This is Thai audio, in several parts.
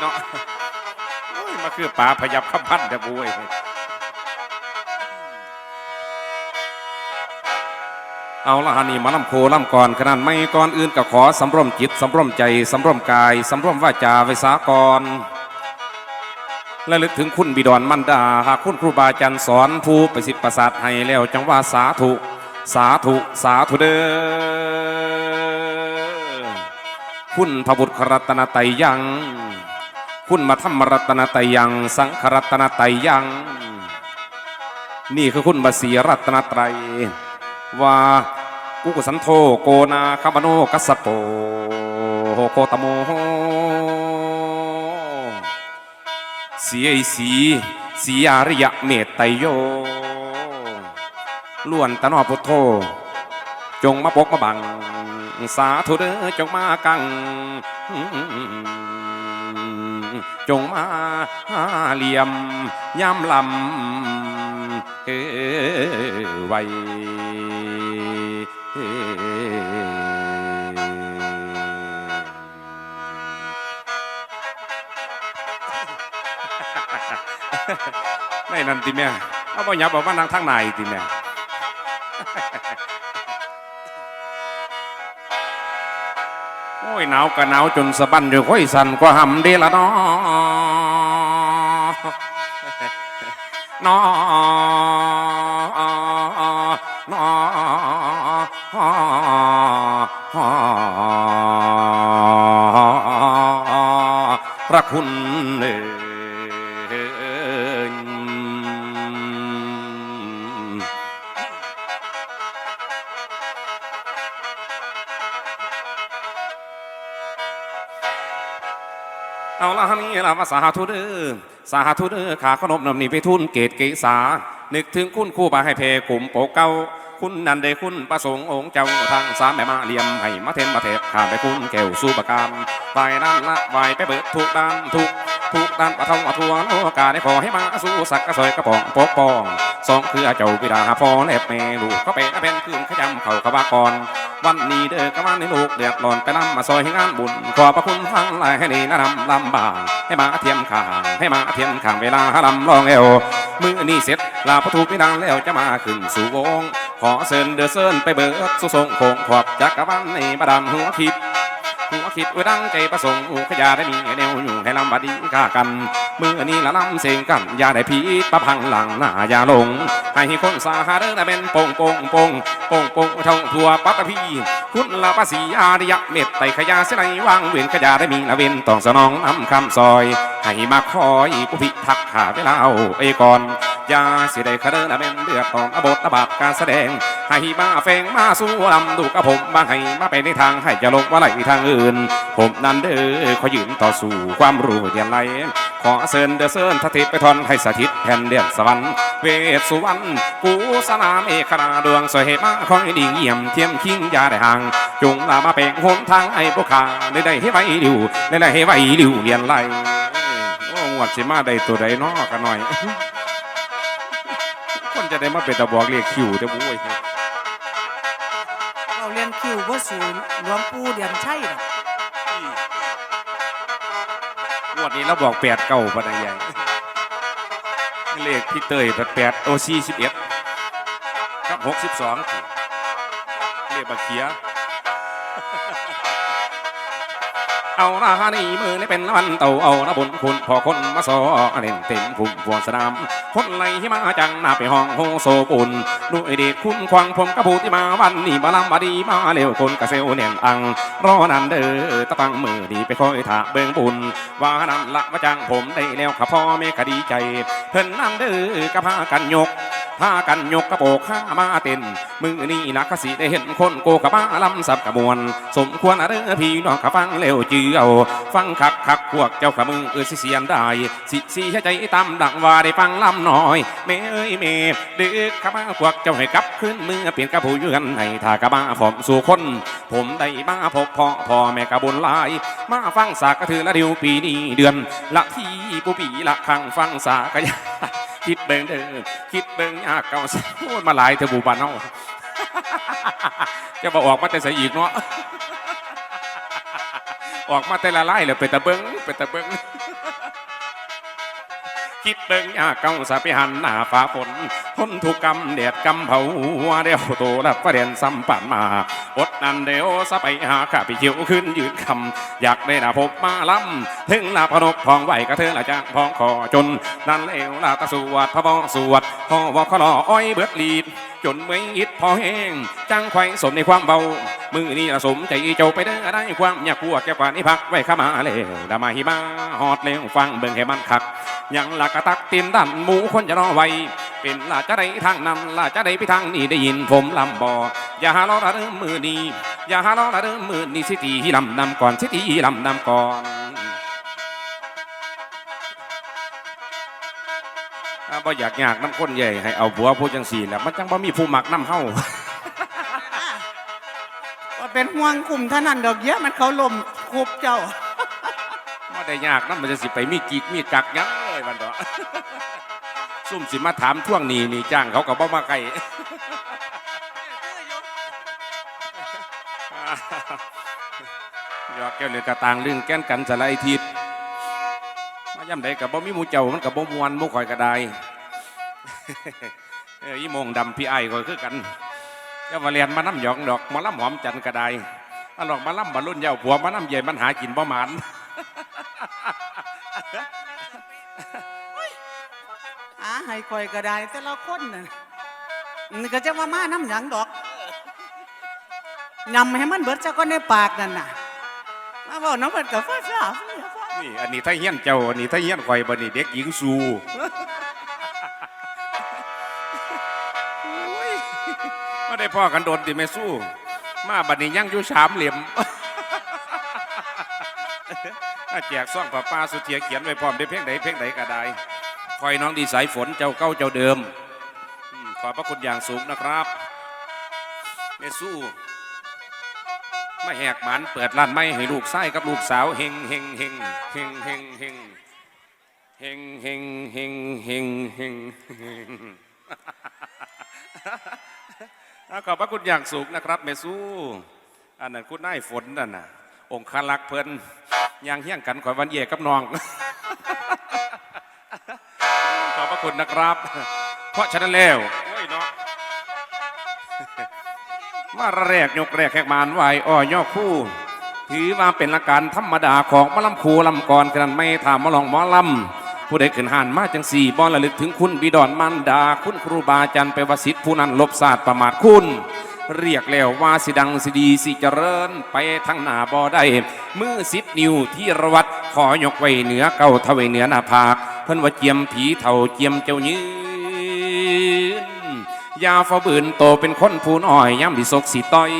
เนาะโอ้ยมาคือป่าพยับขับพันจะบุ้ยเอาละฮะนี่มาลำโคลำก่อนขนาดไม่ก่อนอื่นก็ขอสำรวมจิตสำรวมใจสำรวมกายสำรวมวาจาไว้สากรและลึกถึงคุณบิดอนมันดา หากคุณครูบาอาจารย์สอนผู้ประสิทธิ์ประสาทให้แล้วจังว่าสาธุสาธุสาธุเด้อคุณพระบุตรรัตนไตรยัง คุณมาธรรมรัตนไตรยัง สังขรัตนไตรยัง นี่คือคุณบาสีรัตนไตรยว่ากุกุสันโธโกนาคามโนกัสสปโปโคตโมเสียอีสีสีอาริยะเมตไตโยล้วนตะนอพุทโธจงมาปกมาบัง สาธุเด้อจงมากัง จงมาเหลี่ยมย่ำลำเออไว้ไม่นั่นติแม่เอาบ่หยับบอกว่านั่งทางในติแม่ ยหนาวก็หนาวจนสะบั้นอยู่ค่อยสั่นกว่าหำเดละนาะเนา ลามีลามาสาธุเด้อสาธุเด้อขาขนมนำนี่ไปทุนเกตเกษา นึกถึงคุณคู่บาให้เพกลุ่มโปเก้าคุณนันได้คุณประสงค์องค์เจ้าทางสามแม่มาเลียมให้มาเทนมาเทพข้าไปคุณแก้วสู้ประการไปนั่นละไปไปเบิดทุกด้านทุก ทุกด้านประทองประทัวโลกาสได้ขอให้มาสู้สักกระสอยกระป๋องปกป้องสองคือเจ้าบิดาพอแลบแม่ลูกก็เป็นเป็นคืนขยำเข่ากระบากรวันนี้เด้อกะวันในลูกเดือดร้อนไปนำมาซอยให้งานบุญขอพระคุณทั้งหลายให้ดีนะนำลำบากให้มาเทียมขางให้มาเทียมขางเวลาลำลองเอวมือนี่เสร็จลาพระทูพิดังแล้วจะมาขึ้นสู่วงขอเชิญเดือเซินไปเบิดสุทรงโคงขอบจักรวาลในบาดาลหัวทิพย์ คิดไว้ดังใจประสงค์ขยาได้มีแนวอยู่ให้ลำบดีฆ่ากันมือนี้ละลำเสียงกันอย่าได้พีดประพังหลังหน้าอย่าลง ให้คนสาหาเด้อนะเป็นโป่งโป่งโป่งโป่งโป่งท่องทั่วปัตตพีคุณละภาษีอาริยะเม็ดไตขยาเสไหนวางเวียนขยาได้มีละเวนต้องสนองนำคำซอย ให้มาคอยผู้พิทักษ์ขาเวลาเอาเอก่อนยาเสียดายคาเดินนะเป็นเดือดร้อนอบทบาทการแสดง ให้มาแฝงมาสู้ลำดูกับผมบาให้มาไปในทางให้จะลงว่าไหลทางอื่นผมนั้นเด้อขอยืนต่อสู้ความรู้เดียนไรขอเซินเดอเซินทติไปทอนให้สถิตแผ่นเดียนสวรรค์เวสสุวรรณกูสนามเอกราดวงสวยเหมาคอยดิ่งเยี่ยมเทียมคิงยาได้ห่างจงลามาเป็นหนทางไอ้พวกขาได้ได้ให้ไว้ดิวได้ได้ให้ไว้ดิวเรียนไรโอ้งวดสิมาได้ตัวใดน้อกันหน่อยคนจะได้มาเป็นตะบอกเรียกคิวจะบุ้ยเราเรียนคิวว่าศูนหลวงปู่เรียนใช่หรอ งวดนี้เราบอกแปดเก้าปนใหญ่เลขพี่เตยแปดแปดโอซีสิบเอ็ดกับหกสิบสองเลขบักเขียเอาละฮานี่มือนี่เป็นวันเต่าเอาละบุญคุณพอคนมาสอเล่นเต็มพุ่มพวงสนาม คนไหลที่มาจังหน้าไปห้องโฮโซปุนด้วยเด็กคุณควางผมกระพูที่มาวันนี้มาลำบาดีมาเร็วคนกระเซลเน่นอังรอนันเด้อตะปังมือดีไปคอยถาเบิงบุญว่านั่นละมาจังผมได้แล้วข้าพ่อเม่คดีใจเพิ่นนั่นเด้อกะพากันยก พากันยกกระโปกข้ามาเต้นมือนี่นักสิได้เห็นคนโกกระบ้าลำสับกระมวลสมควรอะเด้อพี่น้องข้าฟังเร็วจือเอาฟังคักคักพวกเจ้าขมือเออสิเสียนได้สิสีใจตามดังว่าได้ฟังลำน่อยแม่เอ้ยแม่เด็กข้ามาพวกเจ้าให้กลับขึ้นมือเปลี่ยนกระผู้ยืนให้ทากระบ้าผมสู่คน ผมได้มาพบพ่อพ่อแม่กระบุญลาย มาฟังสากกระถือละเดียวปีนี้เดือน ละที่ปูปีละคังฟังสากะยา คิดเบิ่งเด้อคิดเบิ่งยากเก่าสโอ้ยมาหลายเถอบูบานเนาะจะมาออกมาแต่ใส่อีกเนาะออกมาแต่ละไล่เลยไปตะเบิงไปตะเบิง คิดเบิ่งยาเก่าสะไปหันหน้าฟ้าฝนทนทุกกรรมเดียดกำเผาหัวเดียวโตและประเด็นซ้ำปันมาอดนันเดียวสะไปหาข้าไปเขียวขึ้นยืนคำอยากได้นาพบมาล้ำถึงลาพนกพองไหวกระเทือละจางพองคอจน นั่นเลวลาตะสวดพระบอสวดพ่อวอขลออ้อยเบิดลีด จนไม่อิดพอแห้งจังไข่สมในความเบา มือนี่ละสมใจเจ้าไปเด้ได้ความอยากพวกแก้วกว่านี้พักไว้ข้ามาเลยดามาหิมาฮอดเร็วฟังเบิ่งให้มันคักยังละกะตักตีนดันหมูคนจะรอไว้เป็นลาจะได้ทางนั้นลาจะได้ไปทางนี้ได้ยินผมลำบออย่าหาล้อละเริ่มมือนี้อย่าหาล้อละเริ่มมือนี้สิตีลำนำก่อนสิตีลำนำก่อน บ่อยากยากน้ำคนใหญ่ให้เอาผัวผู้จังสีแหล้วมันจังบ่มีผู้มักน้ำเฮาว่าเป็นห่วงกลุ่มเท่านั้นดอกเยอะมันเขาลมคุบเจ้าบ่ได้ยากน้ำมันจะสิไปมีกิกมีกักหยังเลยมันดอกซุ่มสิมาถามท่วงนี้นี่จ้างเขาก็บ่มาไกลยอกแก้วเลือกระตางลึงแก้นกันสลายทิศมาย่ำใดกับบ่มีหมูเจ้ามันกับบ่มวนหมูข่อยกระได เอ้ยอีโมงดำพี่ไอ้ข่อยคือกันเจ้ามาเรียนมาน้ำหยองดอกมาล่ำหอมจันทร์กระไดอันดอกมาล่ำบรรลุนเย้าผัวมาน้ำใหญ่มันหากินบ่หมานอาให้คอยก็ได้แต่ละคนน่ะนี่ก็จะมามาน้ำหยังดอกยำให้มันเบิดเจ้าก็ในปากนั่นน่ะมาบอกน้องเบิดกับฟ้าฟ้าฟ้าฟ้านี่อันนี้ถ้าเฮี้ยนเจ้าอันนี้ถ้าเฮี้ยนข่อยบันนี้เด็กหญิงสู ได้พ่อกันโดนติแม่สู้ มาบัดนี้ยังอยู่สามเหลี่ยมแจกซ่องป้าป้าสุเทียเขียนไว้พร้อมได้เพียงใดเพียงใดก็ได้คอยน้องดีสายฝนเจ้าเก้าเจ้าเดิม ขอพระคุณอย่างสูงนะครับแม่สู้มาแหกหมันเปิดร้านไม้ให้ลูกไส้กับลูกสาวเฮงเฮงเฮงเฮงเฮงเฮงเฮงเฮงเฮงเฮงเฮง ขอบพระคุณอย่างสูงนะครับเมสู้อันนั้นคุณนายฝนนั่นน่ะ องค์คลักเพิ่นยางเฮี้ยงกันขอยวันเย่กับน้อง ขอบพระคุณนะครับ เพราะฉะนั้นแล้วโอ้ยเนาะมาแรกยกแรกแขกมานไหวอ้อย่อคู่ ถือว่าเป็นอาการธรรมดาของมะลำคูลำกรกันไม่ถามมาลองหมอลำ ผู้ใดขึ้นหานมาจังสี่บอระลึกถึงคุณบิดอนมันดา คุณครูบาอาจารย์ไปวสิทธิ์ผู้นั้นลบศาสตร์ประมาทคุณ เรียกแล้วว่าสิดังสิดีสิเจริญไปทั้งหน้าบ่ได้มือสิบนิ้วที่ระวัดขอยกไว้เหนือเก่าเทว้เหนือหน้าผาก เพิ่นว่าเจียมผีเท่าเจียมเจ้ายืน ยาฟ้าบืนโตเป็นคนผู้น้อยย่ำดิศกสิต้อย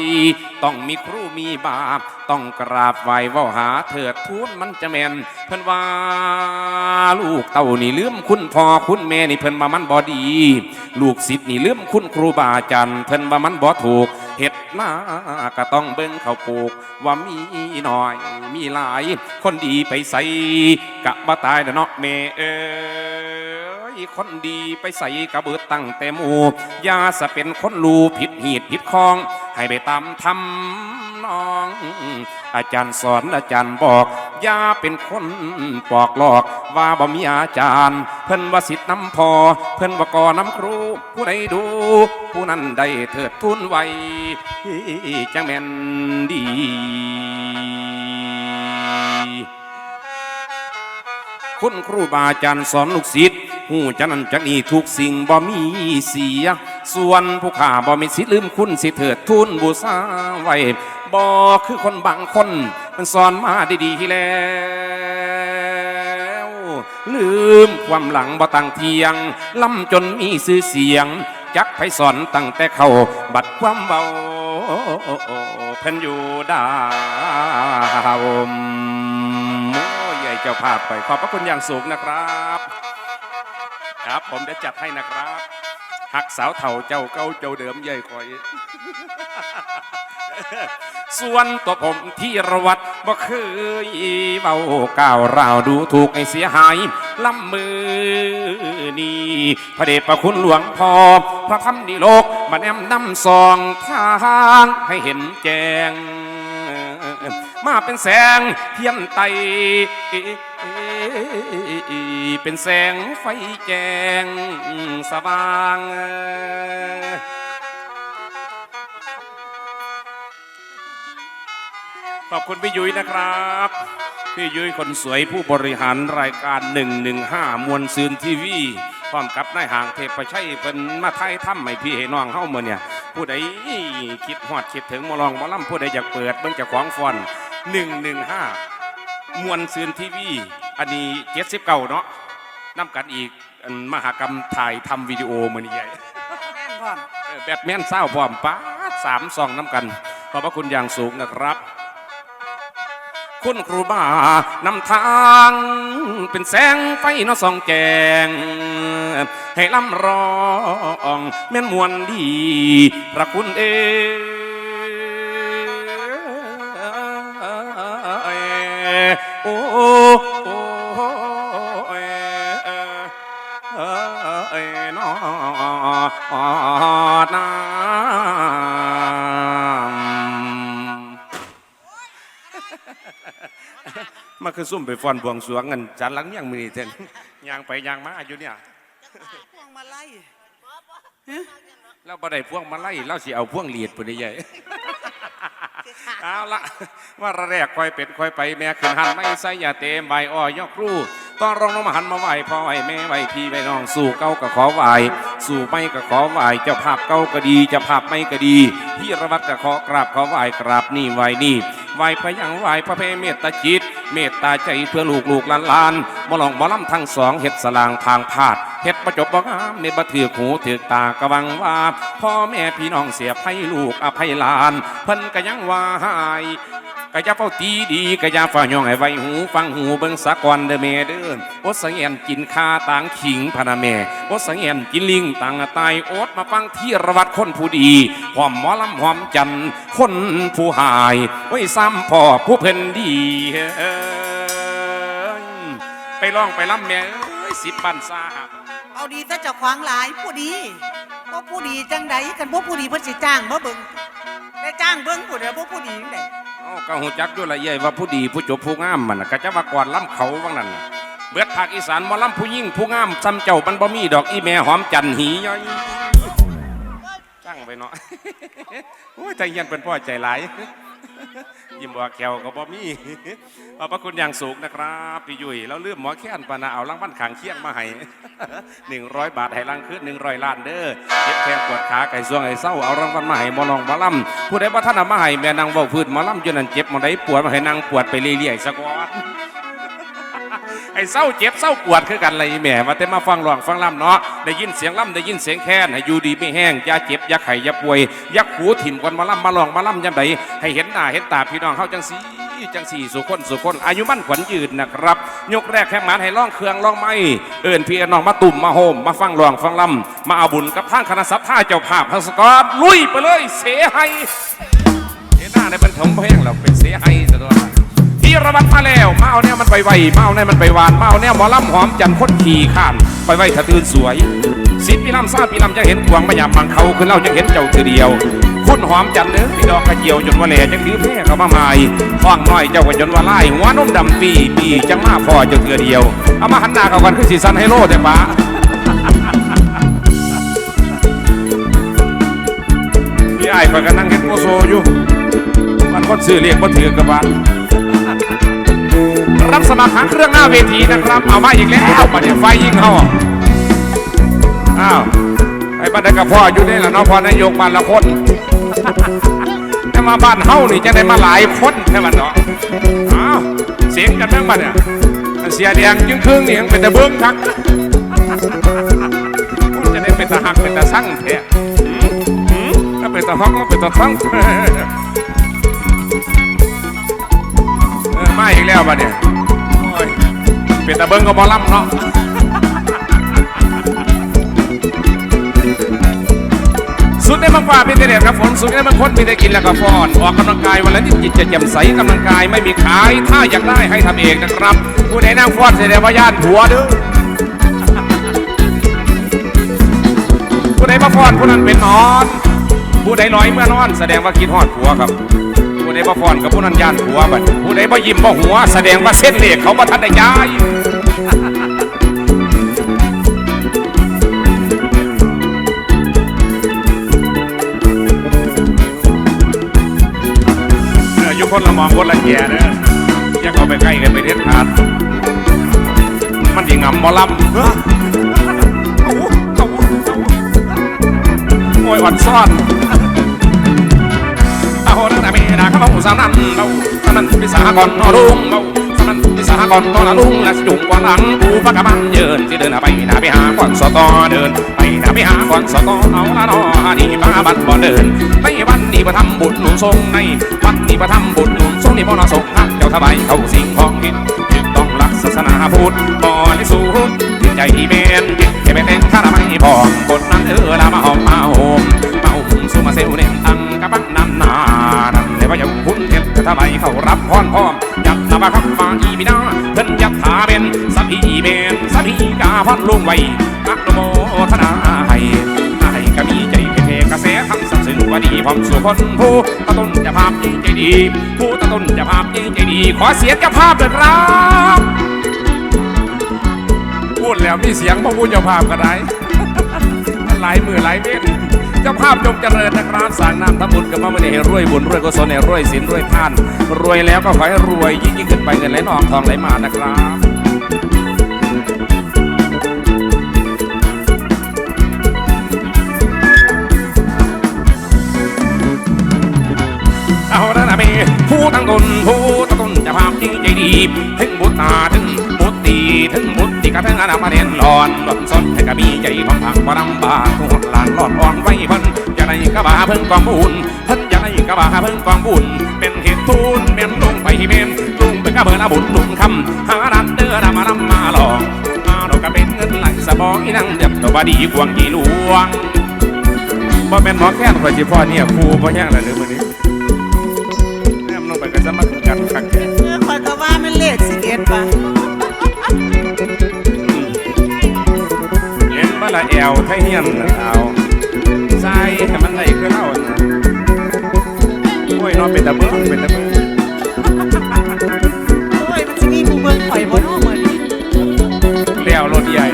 ต้องมีครูมีบาป ต้องกราบไหวว่าหาเถิดทูนมันจะแมนเพิ่นว่าลูกเต่านี่ลืมคุณพ่อคุณแม่นี่เพิ่นว่ามันบ่ดี ลูกศิษย์นี่ลืมคุณครูบาอาจารย์เพิ่นว่ามันบ่ถูกเฮ็ดหน้าก็ต้องเบิ่งเขาปลูก ว่ามีหน้อย มีหลาย คนดีไปใส่กะบ่ตายเด้อเนาะแม่เอ้ คนดีไปใส่กระเบิดตั้งแต่หมูอยาสะเป็นคนรูผิดหีดผิดคอง ให้ไปตามทำนอง อาจารย์สอนอาจารย์บอกอย่าเป็นคนปอกหลอกว่าบ่มีอาจารย์ เพิ่นว่าสิทธิ์น้ำพอ เพิ่นว่าก่อน้ำครู ผู้ใดดู ผู้นั้นได้เถิดทุนไว้จังแม่นดีคุณครูบาอาจารย์สอนลูกศิษย์ หูจักนั้นจักนี้ทุกสิ่งบ่มีเสีย ส่วนผู้ข้าบ่มีสิทธิลืมคุณสิเถิดทุนบูชาไว้บ่คือคนบางคน มันสอนมาดีๆแล้ว ลืมความหลังบ่ตั้งเทียงล่ำจนมีชื่อเสียง จักไพสอนตั้งแต่เขาบัดความเบาเพิ่นอยู่ดาวโอ้ยใหญ่เจ้าภาพไปขอบพระคุณอย่างสูงนะครับ ครับ ผมจะจัดให้นะครับ หักสาวเถ่าเจ้าเก้าเจ้าเดิมใหญ่คอย ส่วนตัวผมที่ระวัดบ่เคยเบาก้าวราวดูถูกให้เสียหายลำมือนี่พระเดชพระคุณหลวงพ่อพระธรรมนิโลกมาแนมนำซองทางให้เห็นแจงมาเป็นแสงเทียนไต เป็นแสงไฟแจงสว่างขอบคุณพี่ยุ้ยนะครับ พี่ยุ้ยคนสวยผู้บริหารรายการ 115 มวลซืนทีวีพร้อมกับนายห่างเทพชัยเป็นมาไทยถ้ำให้พี่ให้น้องเข้ามาเนี่ย ผู้ใดคิดฮอดคิดถึงมาลองมาล่ำผู้ใดอยากเปิดเบิ่งจากของฟอน 115 มวลซืนทีวีอันนี้เจ็ดสิบเก้าเนาะนำกันอีกอันมหากรรมถ่ายทำวิดีโอมือนี้ใหญ่แม่นพร้อมเออแบทแมนเศร้าพร้อมป้าดสามซองน้ำกัน ขอบพระคุณอย่างสูงนะครับ คุณครูบานำทางเป็นแสงไฟเนอส่องแจง ให้ลำร้องแม่นมวนดีพระคุณเอย นอนามาคือซุ่มไปฟอนบวงสรวงกันจันหลังยังมือเทนยางไปยางมาอยู่เนี่ยพวงมาไล่เราบ่ได้พวงมาไล่เราสิเอาพวงหลีดปุ่นใหญ่เอาละ ว่าระแรกคอยเป็ดคอยไปแม่ขึ้นหันไม่ใส่ยาเต็มใบอ้อยยอกครูตอนรองน้องหันมาไหวพ่อไหวแม่ไหวพี่ไหวน้องสู่เก้าก็ขอไหวสู่ไม่ก็ขอไหวจ้าภาพเก้าก็ดีจ้าภาพไม่ก็ดีพี่ระวัดก็ขอกราบขอไหวกราบนี่ไหวนี่ไหวพระยังไหวพระเพเมตตาจิต เมตตาใจเพื่อลูกลูกลานลานบ่ลองบ่ล่ำทั้งสองเฮ็ดสลางทางพาดเฮ็ดประจบบ่งามในบ่ถือหูถือตากระวังว่า พ่อแม่พี่น้องเสียภัยลูกอภัยลาน เพิ่นก็ยังว่าหาย ก็อย่าเฝ้าตีดีก็อย่าฝ่าย่องให้ไว้หูฟังหูเบิ่งสะก่อนเด้อแม่เด้ออสังเงียนกินข้าต่างขิงพนะแม่อสังเงียนกินลิงต่างตายโอดมาฟังที่ระวัดคนผู้ดีหอมหมอลำหอมจันคนผู้หายไว้ซ้ำพ่อผู้เพิ่นดีเอ้ยไปร้องไปล่ำแม่เอ้ยสิบปันซาหัก เอาดีถ้าเจะขวางหลายผู้ดีบ่ผู้ดีจังใดกันบ่ผู้ดีเพิ่นสิจ้างบ่เบิ่งได้จ้างเบิ่งผู้เดียวบ่ผู้ดีจังไดเอ้าก็หูจักอยู่ละเย่ยว่าผู้ดีผู้จบผู้งามมันน่ะก็จะมากวาดล้ำเขาว่างนั้นน่ะเบิดภาคอีสานหมาล้ำผู้ยิ่งผู้งามซ้ำเจ้ามันบ่มีดอกอีแม่หอมจันหีย้อยตั้งไปเนาะ โอ้ยใจเย็นเป็นพ่อใจหลาย ยิ้มว่าแขวก็บ่มีขอบพระคุณอย่างสูงนะครับพี่ยุ้ยแล้วเลื่อมหมอแค้นปานาเอารางวัลขางเคียงมาให้หนึ่งร้อยบาทให้ลังคืนหนึ่งร้อยล้านเด้อเจ็บแข้งปวดขาไก่ซวงไอ้เศร้าเอารางวัลมาให้มอลองหมาลำผู้ใดบ่ท่านเอามาให้แม่นางว่าพื้นมาลำจนนั่นเจ็บมาได้ปวดมาให้นางปวดไปเรื่อยๆสักวัน ไอ้เศร้าเจ็บเศร้าปวดคือกันอะไรแหม่มาแต่มาฟังร้องฟังล่ำเนาะได้ยินเสียงล่ำได้ยินเสียงแค้นให้อยู่ดีไม่แห้งอย่าเจ็บอย่าไข้อย่าป่วยอย่าหูถิ่มกันมาล่ำมาลองมาล่ำยำใดให้เห็นหน้าเห็นตาพี่น้องเฮาจังสีจังสีสุคนสุคนอายุมั่นขวัญยืนนะครับยกแรกแค่หมานให้ล่องเครื่องล่องไม้เอิญพี่น้องมาตุ่มมาโฮมมาฟังร้องฟังล่ำมาเอาบุญกับท่างคณะสัพท่าเจ้าภาพพังสกอตลุยไปเลยเสียให้เห็นหน้าได้เป็นถมเพลงเราเป็นเสียให้ซะด้ว ระบัดมาแล้ว มาเอาเนี่ยมันไปไวมาเอาเนี่ยมันไปหวาน มาเอาเนี่ยหมอลำหอมจันทร์คนขี่ข้าน ไปไวถ้าตื่นสวยสิบปีลำซาปีลำจะเห็นกวางมายามบางเขาคือเราจะเห็นเจ้าคือเดียวคุณหอมจันเนื้อพี่ดอกกระเจียวจนว่าแหล่จังถือแพ้เขามาหมายฟ้องน้อยเจ้าก็จนว่าไล่หัวนมดำปีปีจังมาพอจ้าเถือเดียวเอามาหันหน้าเขากันคือสีสันไฮโลแต่ป้าพี่ไอ้ายข่อยก็นั่งเห็นโมโซอยู่มันคนซื้อเรียกมาถือกับบ้าน รับสมัครหางเครื่องหน้าเวทีนะครับ เอามาอีกแล้วมาเนี่ยไฟยิงเขาอ้าวไอ้บ้านใดกับพ่ออยู่นี่แหละเนาะพ่อนายกบ้านละคนแต่มาบ้านเฮานี่จะได้มาหลายคนใช่ไหมเนาะอ้าวเสียงกันเรื่องบ้านเนี่ยเสียแดงยึงครึ่งนี่ยังเป็นตะเบิ้งทักจะได้เป็นตะหักเป็นตะสั่งแท้อืมอืมถ้าเป็นตะฮอกก็เป็นตะสั่ง แล้วบัดเนี่ยโอ้ยเป็นตะเบิ้งก็บอลำเนาะสุดในบางฝ่าเป็นเด็ดครับฝนสุดในบางคนมีแต่กินแล้วก็ฟอนออกกำลังกายวันละนิดจิตจะแจ่มใสกำลังกายไม่มีขายถ้าอยากได้ให้ทำเองนะครับผู้ใดนั่งฟอนแสดงว่าย่านผัวเด้อผู้ใดมาฟอนผู้นั้นเป็นนอน ผู้ใดลอยเมื่อนอน แสดงว่าคิดฮอดผัวครับ ใดบ่ฟอนกับผู้นั้นย่านหัวบัดผู้ใดบ่ยิ้มบ่หัว แสดงว่าเส้นเลขเขาบ่ทันได้ย้ายเอยู่คนละมองคนละแก่เด้ออย่าเข้าไปใกล้กันไปเด็ดขาดมันยิงงำหมอลำเฮ้อเอาเอาเอาโอ้ยอ่อนซ่อนอาโหนังแต่ มีนาเขาสานันเราสานันพิสากรนอลุงเราสานันพิสากรนอลุงและจุงกวนหลังปูปะกมันเยินที่เดินไปนาไปหาก่อนสตอเดิน ไปนาไปหาก่อนสตอเอาละนอนี่ป้าบัดบ่เดินในวันนี้ประทำบุญหนุนทรงในวันนี้ประทำบุญหนุนทรงนี่บ่นอสงหักเจ้าทบายเขาสิ่งของกินจึงต้องรักศาสนาพุทธบริสุทธิ์ถึงใจอีเมนจะไปแต่งข้าไม่พองกดนั้นเออละมาหอมมาโหมมาอุ้มสุมาเซลเน่ ว่าอย่างคุณเห็นแต่ทำไมเขารับพรพร้อมยัดนาบาคำมาอีบินาเพิ่นยัดถาเป็นสัพพีเมนสัพพีกาพันลุงไว้อักโมทนาให้ให้กะมีใจเพกระแสทำสับสึงว่าดีพร้อมสู่คนผู้ตะต้นจะภาพจริงใจดี ผู้ตะต้นจะภาพจริงใจดี ขอเสียงจ้าภาพเถิดครับพูดแล้วมีเสียงพระผู้เจ้าภาพก็ได้หลายมือหลายเม็ด จ้าภาพจงเจริญนะครับสั่งน้ำทำบุญกับพระมณีให้รวยบุญรวยกุศลให้รวยศีลรวยท่าน รวยแล้วก็ขอให้รวยยิ่งยิ่งขึ้นไปเงินไหลนองทองไหลมานะครับเอาละนะเมผู้ตั้งตนผู้ตั้งตนจะภาพจริงใจดีถึงบุตรตา ตีถึงบุตรีกระเทงอนามาเรียนหลอนหลอนสนให้กะมีใจพังพังบารำบาทุกหลานหลอดอ่อนไว้เพิ่นจะได้กระบาเพิ่งกองบุญเพิ่นจะได้กระบาเพิ่งกองบุญเป็นเหตุทุนเป็นลงไปเมนลุงเป็นกระเบิดอาบุญลุงคำหาดันเดือดมานำมาหลอกมาเราก็เป็นเงินไหลสะบองอีนั่งเด็บตัวบดีกวงกี่หลวงบ่แม่นหมอแค้นข่อยสิพ่อเนี่ยครูบ่แย่งแล้วเด้อ ละแอวไทยเฮียนน่ะเอาใส่ให้มันไหลคือเล่านะโอ้ยเนอนเป็นตะเบิ้งเป็นตะเบิ้งโอ้ยมันสิมีผู้เบิ่งข่อยบ่เนาะมื้อนี้เลี้ยวรถใหญ่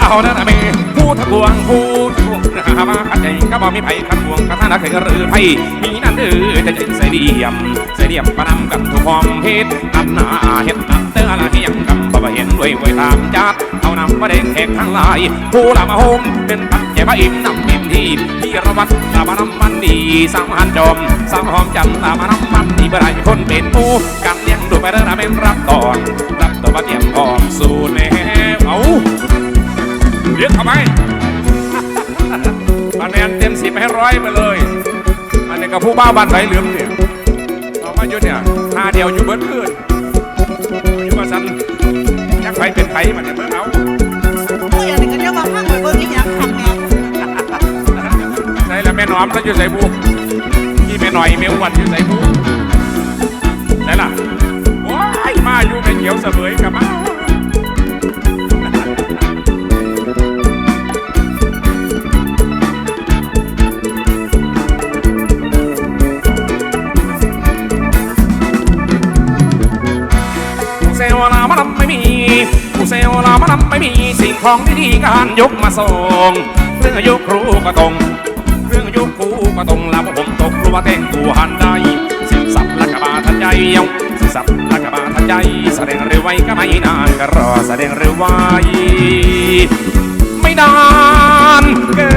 เอานั่นน่ะเมผู้ทะกวงผู้ทะกวงหามาขัดใจก็บ่มีไผขัดกวงกระทานักเคยหรือไผมีนั่นเด้อจะใจใส่เดียมใส่เดียมประนำกันทุกความเฮ็ดอันหนาเฮ็ดอันเตอละเฮียงกำบ่เห็นด้วยไว้ตามจัดเอานำประเด็นแขกทั้งหลายผู้ละมาโฮมเป็นปัจเจพระอิ่มนำอิ่มทีพี่ระวัตลามานำมันดีสามหันจอมสามหอมจันลามานำมันดีเมื่อไรคนเป็นผู้กันเลี้ยงดูไปเด้อนะเป็นรับก่อนรับตัวมาเตรียมพร้อมสู่แนวเอาเรียกเข้าไปคะแนนเต็มสิบให้ร้อยไปเลย อันนี้กับผู้บ้าบันไหลเหลือมเนี่ยเอามาอยู่เนี่ยหาเดียวอยู่เบิดคืนอ มันจะเบิ่งเอาโอ้ยอันนี้ก็เรียกว่าฟังข่อยเบิ่งอีหยังคักแน่ใส่แล้วแม่น้อมแล้วอยู่ใส่บูที่แม่หน่อยแม่อ้วนอยู่ใส่บูใส่ล่ะโอ้ยมาอยู่แม่เขียวเสมยกับมา ลลามันไม่มีสิ่งของดีการยกมาส่งเครื่องยกครูก็ตรงเครื่องยกครูก็ตรงลำผมตกรัวแต่งตัวหันได้สิบสับลักบาทันใจเยาสิบสับลักบาทันใจ แสดงเร็วไวก็ไม่นานก็รอแสดงเร็วไวไม่นานเกิ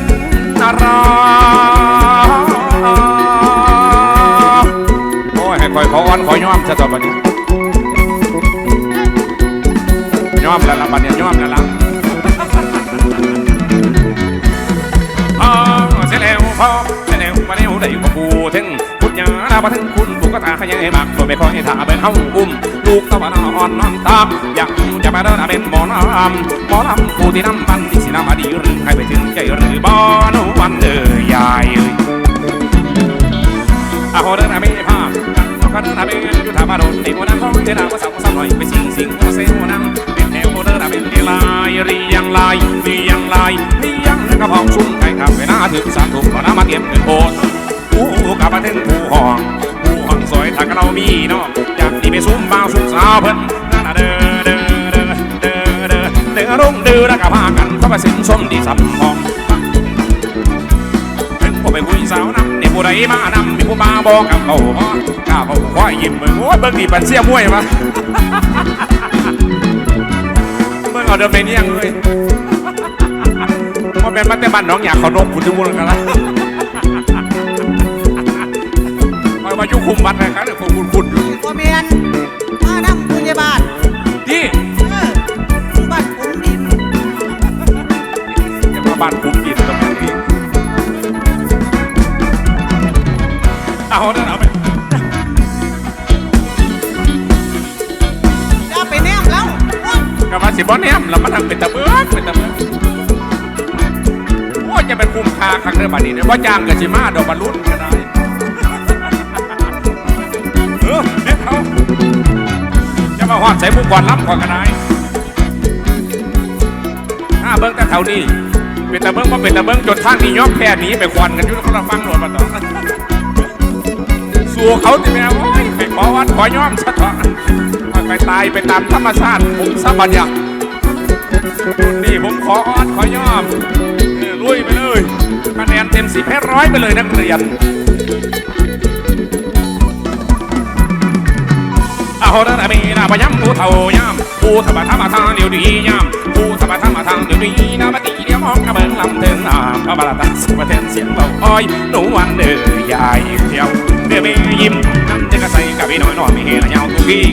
นอะไรโอ้ยคอยขออ่อนขอยอมจะต่อไปนี้ บัดเนี่ยยอมแล้วละพอเสร็จแล้วพอเสร็จแล้วมาแล้วได้พอกูถึงพุทธญาณมาถึงคุณถูกกระตาขยายบักตัวไม่คอยถาเบิ่งเฮาอุ้มลูกตะวันอ่อนน้ำตามอยากจะมาเดินเป็นหมอลำหมอลำผู้ที่นำปันที่สินำมาดีหรือใครไปถึงใจหรือบ่นวันเอ่ยยายเอ้ยอาโหเดินอาเมพาเขาก็เดินอาเมอยู่ท่ามาโดนตีหัวนั่งท้องเทนาว่าสาวสาวหน่อยไปสิงสิงหัวเซหัวนั่ง ลายเรียงลายเรียงลายเรียงแล้วก็พองชุ่มไก่ครับเวลาถึงสามทุ่มก็น้ำมาเตรียมเกินโบสผู้กับประเทศผู้ห้องผู้ห้องสวยถ้ากเรามีเนาะจากนี้ไปซุ้มบ่าวซุ้มสาวเพิ่นนั่นน่ะเด้อเด้อเด้อเด้อเด้อเด้อรุ่งเดือแล้วก็พากันเข้าไปสินสมดีสำห้องเป็นผู้ไปคุยสาวนำเนี่ยผู้ใดมานำมีผู้มาบอกกับเขาบ่กล้าเขาควายยิ้มเบิ่งโอ้ยเบิ่งนี่ปันเสี้ยมวยมา เอาเดินไปเนียังเลยพ่อแม่มาแต่บ้านน้องอยากขอนมคุณทุกคนกันละมาอยู่คุมบัตรนะครับเดี๋ยวคุมคุณคุณอยู่ บ่แม่นมานำผู้ใหญ่บ้าน สิบอเนี่ยแล้วมันทำเป็นตะเบิกเป็นตะเบิกโอ้ยจะเป็นคุ้มค่าครั้งเดียวบัดนี้เนี่ยว่าจ้างกับชิมาดอกบอลลูนก็ได้เออเด็กเขาจะมาหอดใส่ผู้ก่อนรับก่อนก็ได้ถ้าเบิ้งแต่เท่านี้เป็นตะเบิ้งว่าเป็นตะเบิ้งจนท่านนี้ยอมแพ้หนีไปควันกันอยุ่งคนละฟังหลวดมาต่อสู่เขาติแม่โอ้ยไปขอวัดขอย่อมซะเถอะไปตายไปตามธรรมชาติผมสับัญญัติ นี่ผมขอออดขอย่อมเออลุยไปเลยคะแนนเต็มสิบให้ร้อยไปเลยนักเรียนอาโหระนะมีนาพยำผู้เฒ่ายามผู้ธรรมธรรมทางเดียวดียามผู้ธรรมธรรมทางเดียวดีนาปฏิเดียวมองกระเบิงลำเทิงนามพระบาลตักสุภเทนเสียงเบาอ้อยหนูวันเดือยายเที่ยวเดือเมยิ้มน้ำเจกใส่กับพี่น้อยน้อยมีเฮละยาวตุกี้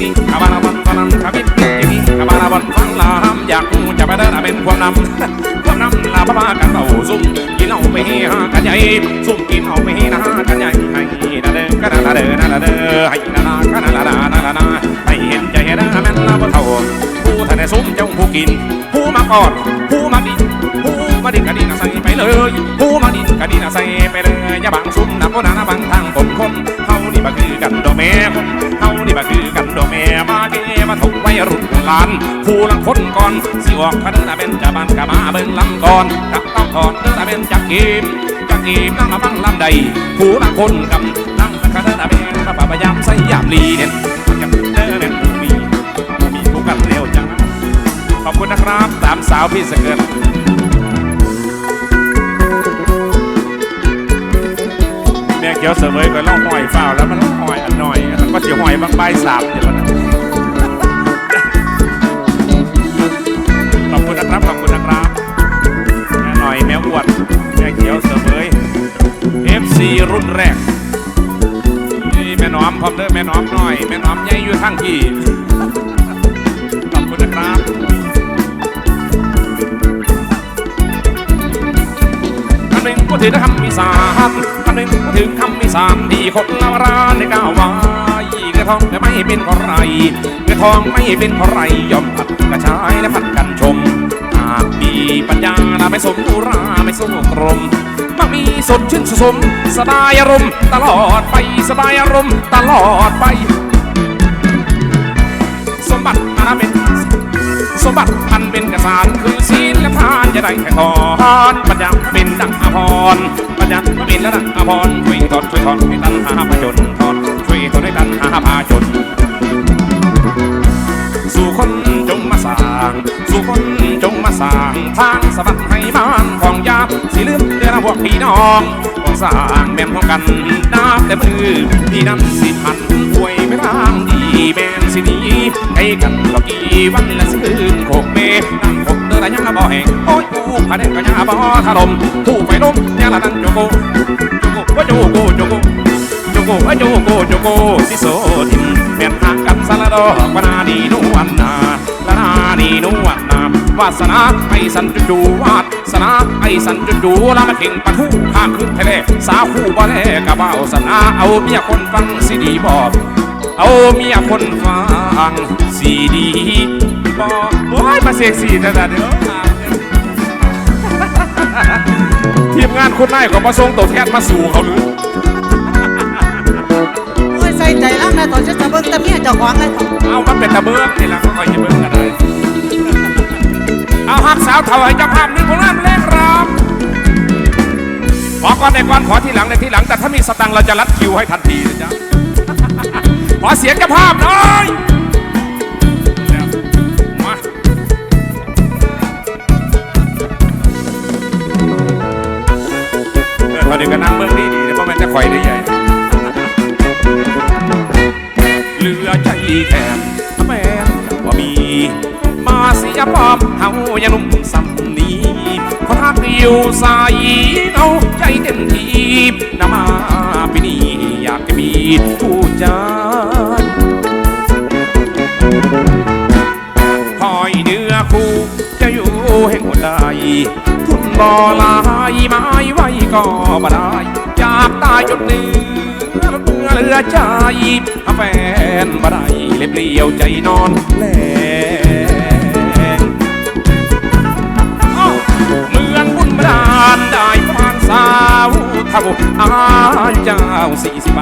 กินกะบาลาบันฟันกะบิดกินกะบาลาบันฟังลาม อยากจะไปเดินเป็นความนำความนำลาพมากันเอาซุ่มกินเอาไปหากันใหญ่ซุ่มกินเอาไปหากันใหญ่ให้นาเด้อกันนาเด้อนาเด้อให้นานากันนานานานาให้เห็นใจเห็นแม่นลาบ่เท่าผู้ท่านได้ซุ่มเจ้าผู้กิน ผู้มาก่อน ผู้มาดิผู้มาดิกะดินใส่ไปเลย ผู้มาดิกะดินใส่ไปเลยอย่าบังซุ่มนับนานาบังทางคนคนเฮานี่บ่คือกันดอกแม่เฮานี่บ่คือกันดอกแม่มาเก มาถกไว้รุ่นหลานผู้ลังคนก่อนสิออกคเดินเป็นจะบานกะมาเบิ่งลำก่อนกับต้องก่อนเดินเป็นจักกีมจักกีมนั่งมาบังลำใด ผู้ลังคนกำนั่งคเดินเป็นพระพยามใส่ยามลีเด่นกับเดินเป็นผู้มีผู้มีผู้กันเร็วจังขอบคุณนะครับสามสาวพี่สเกิร์ตแม่เขียวเสมอก็ล่องหอยเฝ้าแล้วมันล่องหอยอันหน่อยมันก็จะหอยบางใบสามเดี๋ยวมัน นะครับขอบคุณนะครับแม่หน่อยแม่อวนแม่เขียวเสมอ FC รุ่นแรกนี่แม่น้อมพร้อมเด้อแม่น้อมหน่อยแม่น้อมใหญ่อยู่ทั้งที่ขอบคุณนะครับอันหนึ่งก็ถือคำมีสามอันหนึ่งก็ถือคำมีสามที่คนละวราในก้าวไว้กระทองไม่เป็นของไรกระทองไม่เป็นของไรยอมผัดกระชายและผัดกันชมากมีปัญญาไม่สมอุราไม่สมกรมมักมีสดชื่นสุสมสบายอารมณ์ตลอดไปสบายอารมณ์ตลอดไป สมบัติอาเป็นสมบัติอันเป็นกสารคือศีลและทานจะได้แค่ทอนปัญญาเป็นดังอภรปัญญาเป็นและดังอภรช่วยถอนช่วยถอนให้ตันหาพจนถอนช่วยถอนให้ตันหาพาจน สู่คนจงมาสร้าง สู่คน สางทางสวรรค์ให้บ้านของยาสิลืมเดือนพวกพี่น้องของสร้างแม่นของกันน้ำแต่มือพี่นั้นสิพันป่วยไม่ร่างดีแม่นสินีให้กันก็กี่วันและสิคืนโคกเมนั่งคกเดินยังละบ่แห่งโอ้ยกูพาเด็กก็ยังบ่ถล่มถูกไฟล้มยังละนั่งโจโกโจโกว่าโจโกโจโกโจโกอะโจโกโจโกสิโซทินเปลี่นทางกันสละดอกวนาดีนวลนา นาดีนวลนาวาสนาไอสันจุจูวาสนาไอสันจุจูลามาเข่งปะทุข้ามขึ้นทะเลสาคู่บ่แลกะเบ้าสนาเอาเมียคนฟังสิดีบอกเอาเมียคนฟังสีดีบอกโอ้ยมาเซ็กซี่แต่เด้อทีมงานคุณนายของมาส่งตัวแทนมาสู่เขาหรือ ใส่ใจแล้วแม่ตอนจะจะเบิ่งแต่เมียเจ้าของเลยเอามันเป็นตะเบือกนี่ละก็คอยจะเบิ่งกันเลยเอาหักสาวเถาให้เจ้าภาพหนึ่งของน้ำเล่นรำขอก่อนในก่อนขอที่หลังในที่หลังแต่ถ้ามีสตังค์เราจะรัดคิวให้ทันทีนะจ๊ะขอเสียงเจ้าภาพหน่อยเดี๋ยวมาเออตอนนี้ก็นั่งเบื้องดีดีๆเพราะมันจะคอยได้ให ใจแค่แม่ว่ามี มาเสียพร้อมเฮายันุ่มสำนีขอทักอยู่ใส่เอาใจเต็มทีนามาปีนี้อยากจะมีผู้ใจคอยเนื้อคู่จะอยู่แห่งหัวใจทุนบ่ลายไม้ไว้ก็บ่ได้อยากตายจนเนื้อ เลือเหลือใจหาแฟนบ่ได้เล็บเลียวใจนอนแลงเหมือนบุญบาดาลได้ประมาณสาวเท่าอาเจ้าสี่สิบใบ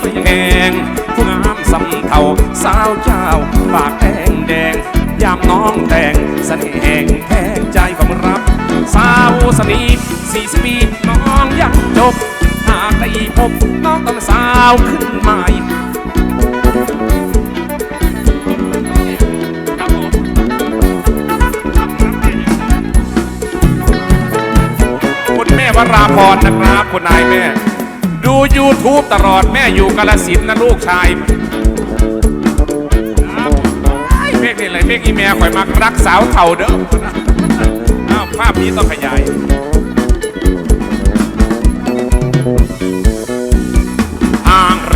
ไฟแหงผู้งามสำเท่าสาวเจ้าปากแดงแดงยามน้องแต่งเสน่ห์แห่งแทงใจความรับ สาวสนิทสี่สิบปีน้องยังจบากได้พบน้องต้องสาวขึ้นใหม่คุณแม่วราพรนะครับคุณนายแม่ ดู YouTube ตลอดแม่อยู่กาลสินนะลูกชายเพลงนี่อะไรเพลงอีแม่ข่อยมักรักสาวเถ่าเด้อภาพนี้ต้องขยาย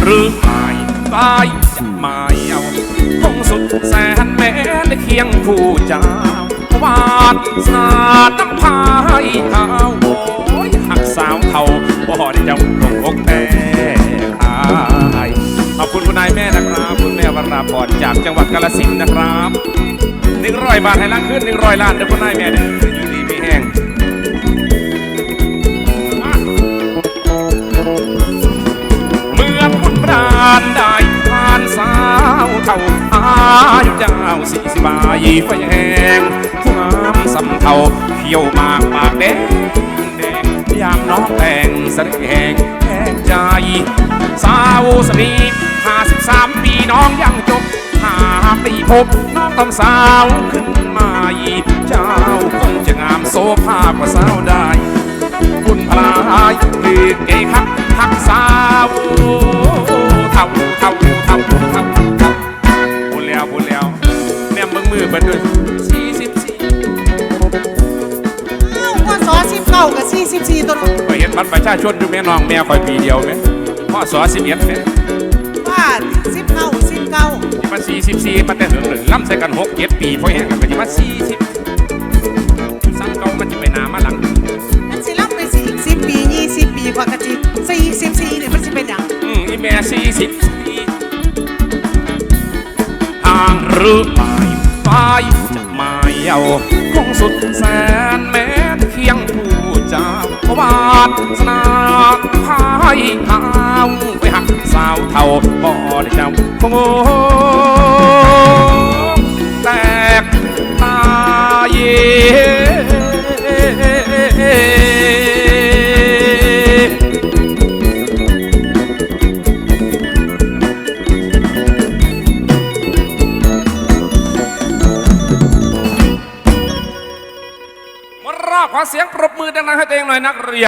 หรือไม่ไปจะไม่เอาคงสุดแสนแม้ในเคียงผู้เจ้าวาดสาดน้ำพายเท้าโอ้ยหักสาวเท่าบ่ได้เจ้าลงอกแต่อายขอบคุณคุณนายแม่นะครับ คุณแม่วราพรจากจังหวัดกาฬสินธุ์นะครับหนึ่งร้อยบาทให้ล้างขึ้นหนึ่งร้อยล้านเด้อคุณนายแม่เด้อ ไฟแหงผู้งามสำเทาเขียวมากปากแดงแดงยามน้องแต่งแสดงแหงใจ สาวสนีห้าสิบสามปีน้องยังจบหาปีพบน้องต้องสาวขึ้นมาอีกเจ้าคงจะงามโซภากว่าสาวได้ คุณพลายหรือเกย์ฮักฮักสาวเท่าเท่า อมือเบิดด้วยสี่สิบสี่เอ้าว่าสอสิบเก้ากับสี่สิบสี่ตัวนู้นไปเห็นบัตรประชาชนอยู่แม่น้องแม่คอยปีเดียวไหมพ่อสอสิบเอ็ดไหมว่าสิบเก้าสิบเก้ามาสี่สิบสี่มาแต่หึงหนึ่งล้ำใส่กันหกเจ็ดปีพอแห้งกันก็จะมาสี่สิบซ้ำเก่ามันจะไปหนามาหลังมันสิรับไปสี่สิบปียี่สิบปีกว่ากะจิสี่สิบสี่เนี่ยมันสิเป็นอย่างอืมอีแม่สี่สิบสี่ทางหรือไม่ายจะมาเอาคงสุดแสนแม้เคียงผู้จ้าบาดสนาพายเท้าไปหักสาวเท่าบ่ได้เจ้าโงแตกตาเย่ ปรบมือดังๆให้ตัวเองหน่อยนักเรียน